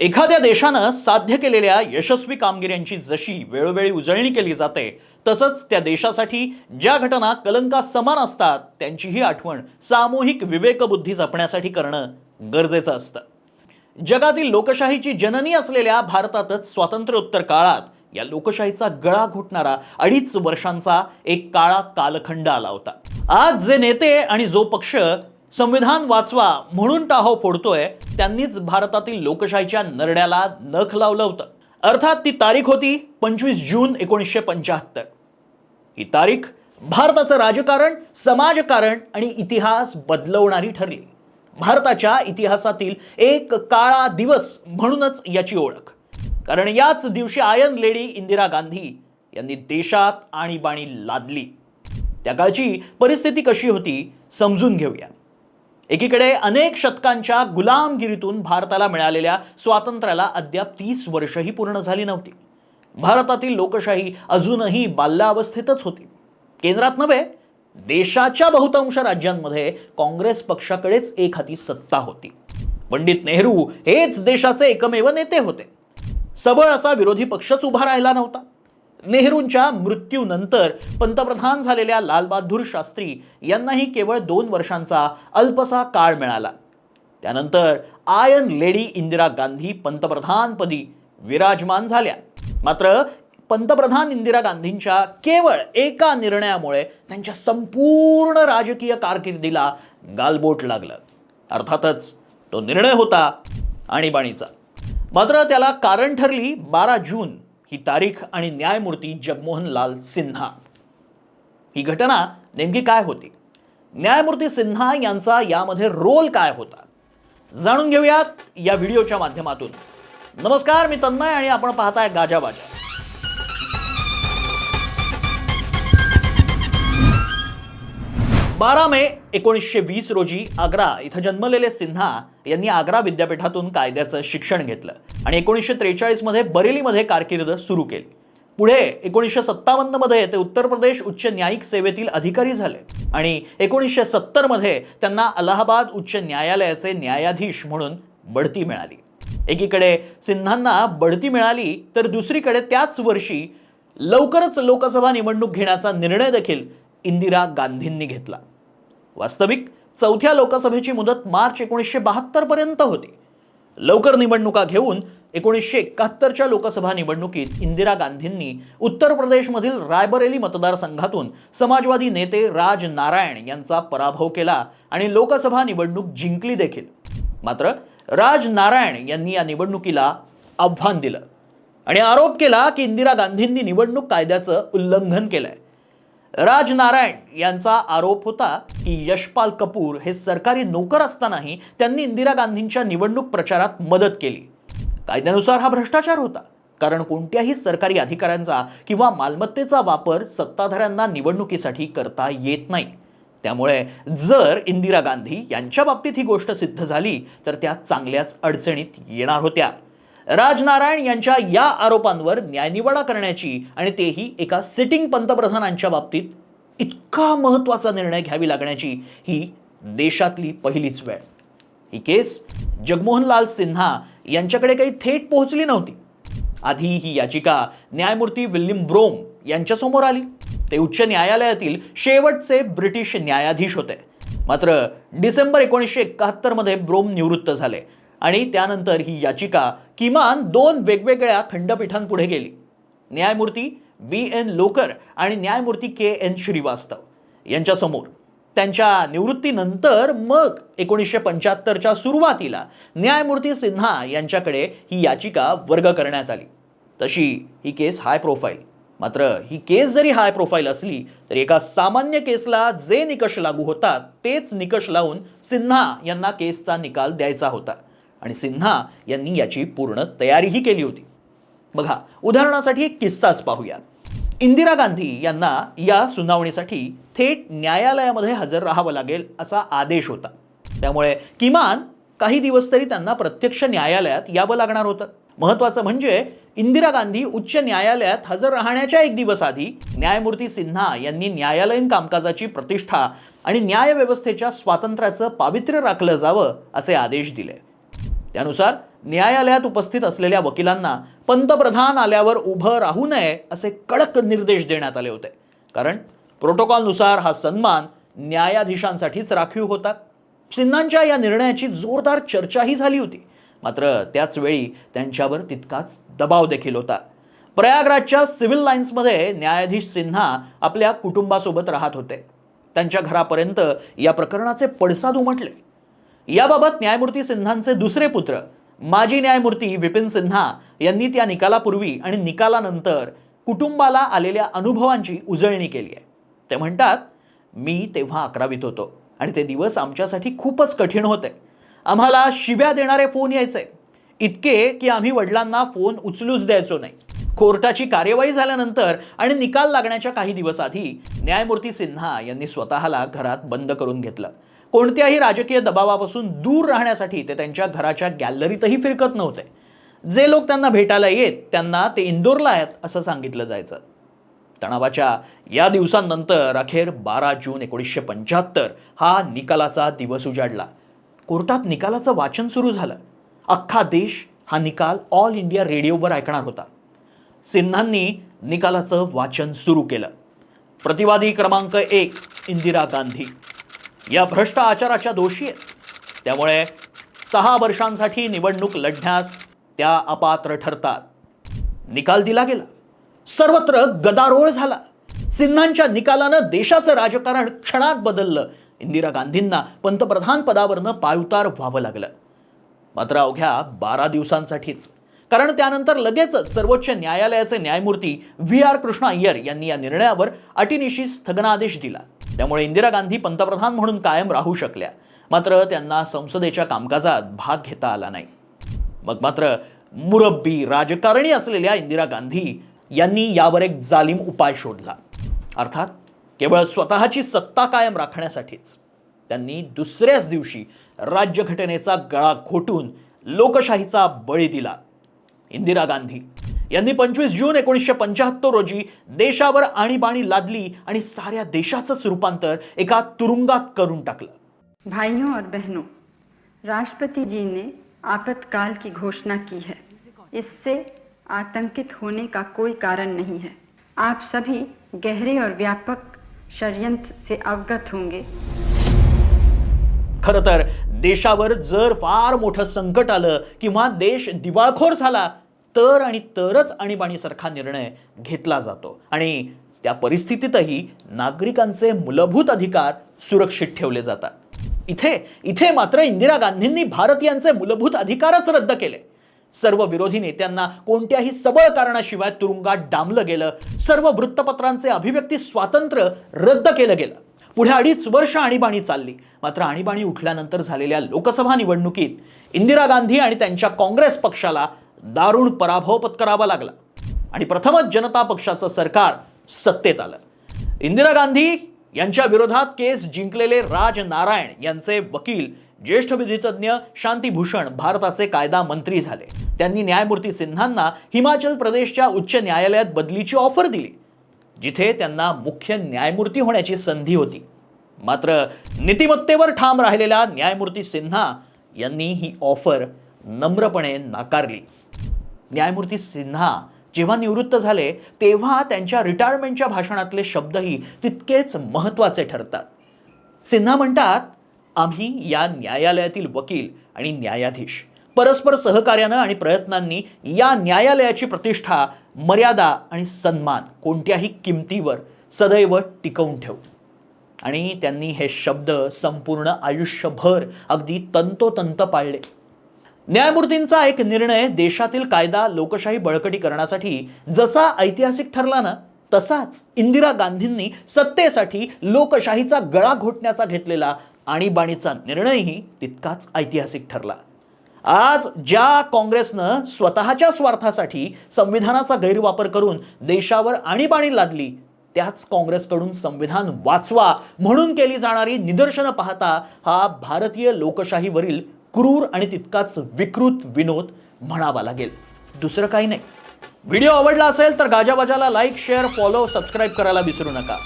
एखाद्या देशानं साध्य केलेल्या यशस्वी कामगिऱ्यांची जशी वेळोवेळी उजळणी केली जाते तसंच त्या देशासाठी ज्या घटना कलंका समान असतात त्यांचीही आठवण सामूहिक विवेकबुद्धी जपण्यासाठी करणं गरजेचं असतं. जगातील लोकशाहीची जननी असलेल्या भारतातच स्वातंत्र्योत्तर काळात या लोकशाहीचा गळा घोटणारा अडीच वर्षांचा एक काळा कालखंड आला होता. आज जे नेते आणि जो पक्ष संविधान वाचवा म्हणून टाहो फोडतोय त्यांनीच भारतातील लोकशाहीच्या नरड्याला नख लावलं होतं. अर्थात ती तारीख होती पंचवीस जून एकोणीसशे पंच्याहत्तर. ही तारीख भारताचं राजकारण समाजकारण आणि इतिहास बदलवणारी ठरली. भारताच्या इतिहासातील एक काळा दिवस म्हणूनच याची ओळख. कारण याच दिवशी आयन लेडी इंदिरा गांधी यांनी देशात आणीबाणी लादली. त्या काळची परिस्थिती कशी होती समजून घेऊया. एकीकडे अनेक शतकांच्या गुलामगिरीतून भारताला मिळालेल्या स्वातंत्र्याला अद्याप तीस वर्षही पूर्ण झाली नव्हती. भारतातील लोकशाही अजूनही बाल्यावस्थेतच होती. केंद्रात नव्हे देशाच्या बहुतांश राज्यांमध्ये काँग्रेस पक्षाकडेच एक हाती सत्ता होती. पंडित नेहरू हेच देशाचे एकमेव नेते होते. सबळ असा विरोधी पक्षच उभा राहिला नव्हता. नेहरूंच्या मृत्यूनंतर पंतप्रधान झालेल्या लालबहादूर शास्त्री यांनाही केवळ दोन वर्षांचा अल्पसा काळ मिळाला. त्यानंतर आयन लेडी इंदिरा गांधी पंतप्रधानपदी विराजमान झाल्या. मात्र पंतप्रधान इंदिरा गांधींच्या केवळ एका निर्णयामुळे त्यांच्या संपूर्ण राजकीय कारकिर्दीला गालबोट लागलं. अर्थातच तो निर्णय होता आणीबाणीचा. मात्र त्याला कारण ठरली बारा जून ही तारीख आणि न्यायमूर्ती जगमोहन लाल सिन्हा. ही घटना नेमकी काय होती? न्यायमूर्ती सिन्हा यांचा यामध्ये रोल काय होता? जाणून घेऊयात या व्हिडिओच्या माध्यमातून. नमस्कार मी तन्मय आणि आपण पाहताय गाजाबाजा बारा मे एकोणीसशे वीस रोजी आग्रा इथं जन्मलेले सिन्हा यांनी आग्रा विद्यापीठातून कायद्याचं शिक्षण घेतलं आणि एकोणीसशे त्रेचाळीसमध्ये बरेलीमध्ये कारकीर्द सुरू केली. पुढे एकोणीसशे सत्तावन्नमध्ये ते उत्तर प्रदेश उच्च न्यायिक सेवेतील अधिकारी झाले आणि एकोणीसशे सत्तरमध्ये त्यांना अलाहाबाद उच्च न्यायालयाचे न्यायाधीश म्हणून बढती मिळाली. एकीकडे सिन्हांना बढती मिळाली तर दुसरीकडे त्याच वर्षी लवकरच लोकसभा निवडणूक घेण्याचा निर्णय देखील इंदिरा गांधींनी घेतला. वास्तविक चौथ्या लोकसभेची मुदत मार्च एकोणीसशे बहात्तरपर्यंत होती. लवकर निवडणुका घेऊन एकोणीसशे एकाहत्तरच्या लोकसभा निवडणुकीत इंदिरा गांधींनी उत्तर प्रदेशमधील रायबरेली मतदारसंघातून समाजवादी नेते राज नारायण यांचा पराभव केला आणि लोकसभा निवडणूक जिंकली देखील. मात्र राज नारायण यांनी या निवडणुकीला आव्हान दिलं आणि आरोप केला की इंदिरा गांधींनी निवडणूक कायद्याचं उल्लंघन केलंय. राज नारायण यांचा आरोप होता की यशपाल कपूर हे सरकारी नोकर असतानाही त्यांनी इंदिरा गांधींच्या निवडणूक प्रचारात मदत केली. कायद्यानुसार हा भ्रष्टाचार होता. कारण कोणत्याही सरकारी अधिकाऱ्यांचा किंवा मालमत्तेचा वापर सत्ताधाऱ्यांना निवडणुकीसाठी करता येत नाही. त्यामुळे जर इंदिरा गांधी यांच्या बाबतीत ही गोष्ट सिद्ध झाली तर त्या चांगल्याच अडचणीत येणार होत्या. राजनारायण यांच्या या आरोपांवर न्यायनिवाडा करण्याची आणि तेही एका सिटिंग पंतप्रधानांच्या बाबतीत इतका महत्त्वाचा निर्णय घ्यावी लागण्याची ही देशातली पहिलीच वेळ. ही केस जगमोहनलाल सिन्हा यांच्याकडे काही थेट पोहोचली नव्हती. आधी ही याचिका न्यायमूर्ती विल्यम ब्रोम यांच्यासमोर आली. ते उच्च न्यायालयातील शेवटचे ब्रिटिश न्यायाधीश होते. मात्र डिसेंबर एकोणीसशे एकाहत्तरमध्ये ब्रोम निवृत्त झाले. आणि त्यानंतर ही याचिका किमान दोन वेगवेगळ्या खंडपीठांपुढे गेली. न्यायमूर्ती बी एन. लोकर आणि न्यायमूर्ती के. एन. श्रीवास्तव यांच्यासमोर. त्यांच्या निवृत्तीनंतर मग एकोणीसशे पंच्याहत्तरच्या सुरुवातीला न्यायमूर्ती सिन्हा यांच्याकडे ही याचिका वर्ग करण्यात आली. तशी ही केस हाय प्रोफाईल मात्र ही केस जरी हाय प्रोफाईल असली तरी एका सामान्य केसला जे निकष लागू होतात तेच निकष लावून सिन्हा यांना केसचा निकाल द्यायचा होता. आणि सिन्हा यांनी याची पूर्ण तयारीही केली होती. बघा उदाहरणासाठी एक किस्साच पाहूया इंदिरा गांधी यांना या सुनावणीसाठी थेट न्यायालयामध्ये हजर राहावं लागेल असा आदेश होता. त्यामुळे किमान काही दिवस तरी त्यांना प्रत्यक्ष न्यायालयात यावं लागणार होतं. महत्वाचं म्हणजे इंदिरा गांधी उच्च न्यायालयात हजर राहण्याच्या एक दिवस आधी न्यायमूर्ती सिन्हा यांनी न्यायालयीन कामकाजाची प्रतिष्ठा आणि न्यायव्यवस्थेच्या स्वातंत्र्याचं पावित्र्य राखलं जावं असे आदेश दिले. त्यानुसार न्यायालयात उपस्थित असलेल्या वकिलांना पंतप्रधान आल्यावर उभं राहू नये असे कडक निर्देश देण्यात आले होते. कारण प्रोटोकॉलनुसार हा सन्मान न्यायाधीशांसाठीच राखीव होता. सिन्हांच्या या निर्णयाची जोरदार चर्चाही झाली होती. मात्र त्याचवेळी त्यांच्यावर तितकाच दबाव देखील होता. प्रयागराजच्या सिव्हिल लाईन्समध्ये न्यायाधीश सिन्हा आपल्या कुटुंबासोबत राहत होते. त्यांच्या घरापर्यंत या प्रकरणाचे पडसाद उमटले. याबाबत न्यायमूर्ती सिन्हांचे दुसरे पुत्र माजी न्यायमूर्ती विपिन सिन्हा यांनी त्या निकालापूर्वी आणि निकालानंतर कुटुंबाला आलेल्या अनुभवांची उजळणी केली आहे. ते म्हणतात मी तेव्हा अकरावीत होतो आणि ते दिवस आमच्यासाठी खूपच कठीण होते. आम्हाला शिव्या देणारे फोन यायचे. इतके की आम्ही वडिलांना फोन उचलूच द्यायचो नाही. कोर्टाची कार्यवाही झाल्यानंतर आणि निकाल लागण्याच्या काही दिवस आधी न्यायमूर्ती सिन्हा यांनी स्वतःला घरात बंद करून घेतलं. कोणत्याही राजकीय दबावापासून दूर राहण्यासाठी ते त्यांच्या घराच्या गॅलरीतही फिरकत नव्हते. जे लोक त्यांना भेटायला येत त्यांना ते इंदोरला आहेत असं सांगितलं जायचं. तणावाच्या या दिवसांनंतर अखेर बारा जून एकोणीसशे पंच्याहत्तर हा निकालाचा दिवस उजाडला. कोर्टात निकालाचं वाचन सुरू झालं. अख्खा देश हा निकाल ऑल इंडिया रेडिओवर ऐकणार होता. सिन्हांनी निकालाचं वाचन सुरू केलं. प्रतिवादी क्रमांक एक इंदिरा गांधी. या भ्रष्ट आचाराच्या दोषी आहेत. त्यामुळे सहा वर्षांसाठी निवडणूक लढण्यास त्या अपात्र ठरतात. निकाल दिला गेला. सर्वत्र गदारोळ झाला. सिन्हांच्या निकालानं देशाचं राजकारण क्षणात बदललं. इंदिरा गांधींना पंतप्रधान पदावरनं पायउतार व्हावं लागलं. मात्र अवघ्या बारा दिवसांसाठीच. कारण त्यानंतर लगेचच सर्वोच्च न्यायालयाचे न्यायमूर्ती व्ही आर कृष्णा अय्यर यांनी या निर्णयावर अटीनिशी स्थगनादेश दिला. त्यामुळे इंदिरा गांधी पंतप्रधान म्हणून कायम राहू शकल्या. मात्र त्यांना संसदेच्या कामकाजात भाग घेता आला नाही. मग मात्र मुरब्बी राजकारणी असलेल्या इंदिरा गांधी यांनी यावर एक जालिम उपाय शोधला. अर्थात केवळ स्वतःची सत्ता कायम राखण्यासाठीच. त्यांनी दुसऱ्याच दिवशी राज्यघटनेचा गळा घोटून लोकशाहीचा बळी दिला. इंदिरा गांधी यांनी पंचवीस जून एकोणीसशे पंच्याहत्तर रोजी देशावर आणीबाणी लादली आणि साऱ्या देशाचंच रूपांतर एका तुरुंगात करून टाकलं. भाइयों और बहनों राष्ट्रपति जी ने आपातकाल की घोषणा की है। इससे आतंकित होने का कोई कारण नहीं है। आप सभी गहरे और व्यापक षड्यंत्र से अवगत होंगे। खरं तर देशावर जर फार मोठं संकट आलं किंवा देश दिवाळखोर झाला तर आणि तरच आणीबाणीसारखा निर्णय घेतला जातो. आणि त्या परिस्थितीतही नागरिकांचे मूलभूत अधिकार सुरक्षित ठेवले जातात. इथे इथे मात्र इंदिरा गांधींनी भारतीयांचे मूलभूत अधिकारच रद्द केले. सर्व विरोधी नेत्यांना कोणत्याही सबळ कारणाशिवाय तुरुंगात डांबलं गेलं. सर्व वृत्तपत्रांचे अभिव्यक्ती स्वातंत्र्य रद्द केलं गेलं. पुढे अडीच वर्ष आणीबाणी चालली. मात्र आणीबाणी उठल्यानंतर झालेल्या लोकसभा निवडणुकीत इंदिरा गांधी आणि त्यांच्या काँग्रेस पक्षाला दारुण पराभव पत्करावा लागला. आणि प्रथमच जनता पक्षाचं सरकार सत्तेत आलं. इंदिरा गांधी यांच्या विरोधात केस जिंकलेले राज नारायण यांचे वकील ज्येष्ठ विधितज्ञ शांतीभूषण भारताचे कायदा मंत्री झाले. त्यांनी न्यायमूर्ती सिन्हांना हिमाचल प्रदेशच्या उच्च न्यायालयात बदलीची ऑफर दिली जिथे त्यांना मुख्य न्यायमूर्ती होण्याची संधी होती. मात्र नीतिमत्तेवर ठाम राहिलेल्या न्यायमूर्ती सिन्हा यांनी ही ऑफर नम्रपणे नाकारली. न्यायमूर्ती सिन्हा जेव्हा निवृत्त झाले तेव्हा त्यांच्या रिटायरमेंटच्या भाषणातले शब्दही तितकेच महत्त्वाचे ठरतात. सिन्हा म्हणतात आम्ही या न्यायालयातील वकील आणि न्यायाधीश. परस्पर सहकार्यानं आणि प्रयत्नांनी या न्यायालयाची प्रतिष्ठा मर्यादा आणि सन्मान कोणत्याही किमतीवर सदैव टिकवून ठेवू. आणि त्यांनी हे शब्द संपूर्ण आयुष्यभर अगदी तंतोतंत पाळले. न्यायमूर्तींचा एक निर्णय देशातील कायदा लोकशाही बळकटीकरणासाठी जसा ऐतिहासिक ठरला ना तसाच इंदिरा गांधींनी सत्तेसाठी लोकशाहीचा गळा घोटण्याचा घेतलेला आणीबाणीचा निर्णयही तितकाच ऐतिहासिक ठरला. आज ज्या काँग्रेसनं स्वतःच्या स्वार्थासाठी संविधानाचा गैरवापर करून देशावर आणीबाणी लादली त्याच काँग्रेसकडून संविधान वाचवा म्हणून केली जाणारी निदर्शनं पाहता हा भारतीय लोकशाहीवरील क्रूर आणि तितकाच विकृत विनोद म्हणावा लागेल. दुसरं काही नाही. व्हिडिओ आवडला असेल तर गाजाबाजाला लाईक शेअर फॉलो सबस्क्राईब करायला विसरू नका.